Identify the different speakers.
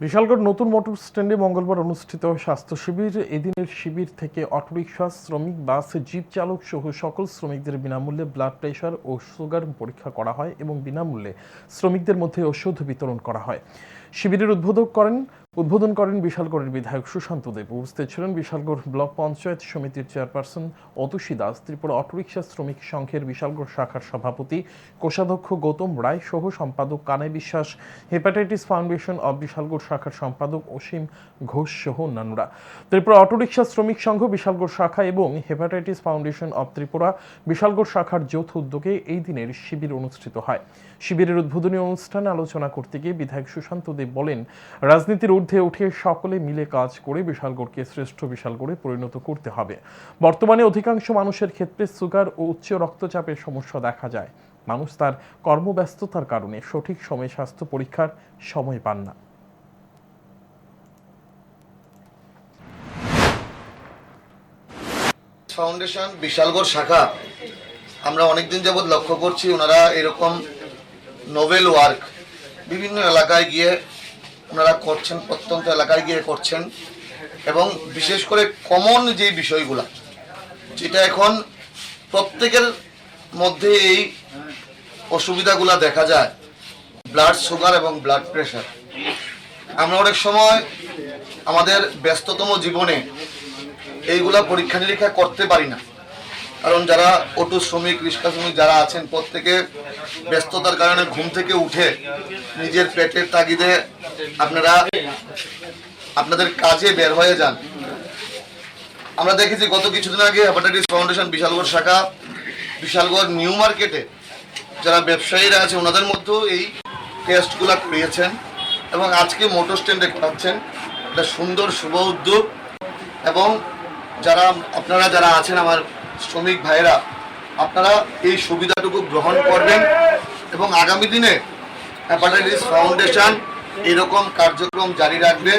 Speaker 1: বিশালগড় নতুন মোটর স্ট্যান্ডে মঙ্গলবার অনুষ্ঠিত স্বাস্থ্য শিবির। এদিনের শিবির থেকে অটোরিকশা, শ্রমিক, বাস, জিপ চালক সহ সকল শ্রমিকদের বিনামূল্যে ব্লাড প্রেশার ও সুগার পরীক্ষা করা হয় এবং বিনামূল্যে শ্রমিকদের মধ্যে ওষুধ বিতরণ করা হয়। শিবিরের উদ্বোধক করেন উদ্বোধন করেন বিশালগড়ের বিধায়ক সুশান্ত দেব। উপস্থিত ছিলেন বিশালগড় ব্লক পঞ্চায়েত সমিতির চেয়ারপারসন অতুষী দাস। ত্রিপুরা অটোরিকশা শ্রমিক সংঘের বিশালগড় শাখার সভাপতি কোষাধ্যক্ষ গৌতম রায় সহ সম্পাদক কানাই বিশ্বাস, হেপাটাইটিস ফাউন্ডেশন অব বিশালগড় শাখার সম্পাদক অসীম ঘোষ সহ অন্যান্যরা। ত্রিপুরা অটোরিকশা শ্রমিক সংঘ বিশালগড় শাখা এবং hepatitis foundation of Tripura Bishalgarh শাখার যৌথ উদ্যোগে এই দিনের শিবির অনুষ্ঠিত হয়। শিবিরের উদ্বোধনী অনুষ্ঠানে আলোচনা করতে গিয়ে বিধায়ক সুশান্ত দেব বলেন, রাজনীতির ঊর্ধ্বে উঠে সকলে মিলে কাজ করে বিশালগড়কে শ্রেষ্ঠ বিশালগড়ে পরিণত করতে হবে। বর্তমানে অধিকাংশ মানুষের ক্ষেত্রে সুগার ও উচ্চ রক্তচাপের সমস্যা দেখা যায়। মানুষ তার কর্মব্যস্ততার কারণে সঠিক সময়ে স্বাস্থ্য পরীক্ষার সময় পান না।
Speaker 2: ফাউন্ডেশন বিশালগড় শাখা, আমরা অনেকদিন যাবৎ লক্ষ্য করছি, ওনারা এরকম নোবেল ওয়ার্ক বিভিন্ন এলাকায় গিয়ে ওনারা করছেন, প্রত্যন্ত এলাকায় গিয়ে করছেন এবং বিশেষ করে কমন যে বিষয়গুলা, যেটা এখন প্রত্যেকের মধ্যে এই অসুবিধাগুলা দেখা যায় ব্লাড সুগার এবং ব্লাড প্রেশার আমরা অনেক সময় আমাদের ব্যস্ততম জীবনে এইগুলা পরীক্ষা নিরীক্ষা করতে পারি না। কারণ যারা অটো শ্রমিক, রিক্সা শ্রমিক যারা আছেন, প্রত্যেকে ব্যস্ততার কারণে ঘুম থেকে উঠে নিজের পেটের তাগিদে আপনারা আপনাদের কাজে বের হয়ে যান। আমরা দেখেছি গত কিছুদিন আগে হেপাটাইটিস ফাউন্ডেশন বিশালগড় শাখা, বিশালগড় নিউ মার্কেটে যারা ব্যবসায়ীরা আছে, ওনাদের মধ্যেও এই টেস্টগুলো করিয়েছেন এবং আজকে মোটর স্ট্যান্ডে করাচ্ছেন। একটা সুন্দর, শুভ উদ্যোগ এবং যারা, আপনারা যারা আছেন আমার শ্রমিক ভাইরা আপনারা এই সুবিধাটুকু গ্রহণ করবেন এবং আগামী দিনে হ্যাপাটাইটিস ফাউন্ডেশন এরকম কার্যক্রম জারি রাখবে।